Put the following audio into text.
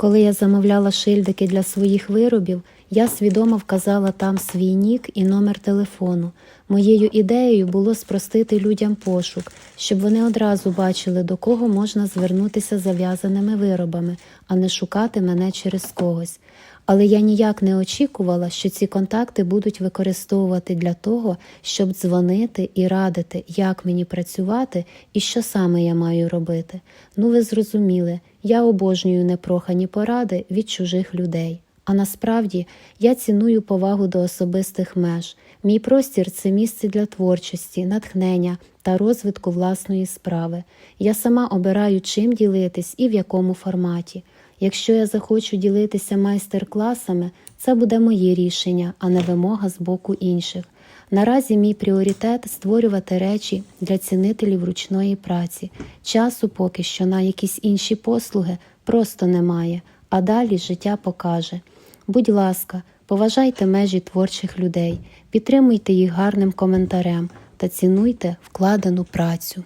Коли я замовляла шильдики для своїх виробів, я свідомо вказала там свій нік і номер телефону. Моєю ідеєю було спростити людям пошук, щоб вони одразу бачили, до кого можна звернутися зав'язаними виробами, а не шукати мене через когось. Але я ніяк не очікувала, що ці контакти будуть використовувати для того, щоб дзвонити і радити, як мені працювати і що саме я маю робити. Ну, ви зрозуміли, я обожнюю непрохані поради від чужих людей. А насправді я ціную повагу до особистих меж. Мій простір це місце для творчості, натхнення та розвитку власної справи. Я сама обираю, чим ділитись і в якому форматі. Якщо я захочу ділитися майстер-класами, це буде моє рішення, а не вимога з боку інших. Наразі мій пріоритет створювати речі для цінителів ручної праці. Часу поки що на якісь інші послуги просто немає, а далі життя покаже. Будь ласка, поважайте межі творчих людей, підтримуйте їх гарним коментарем та цінуйте вкладену працю.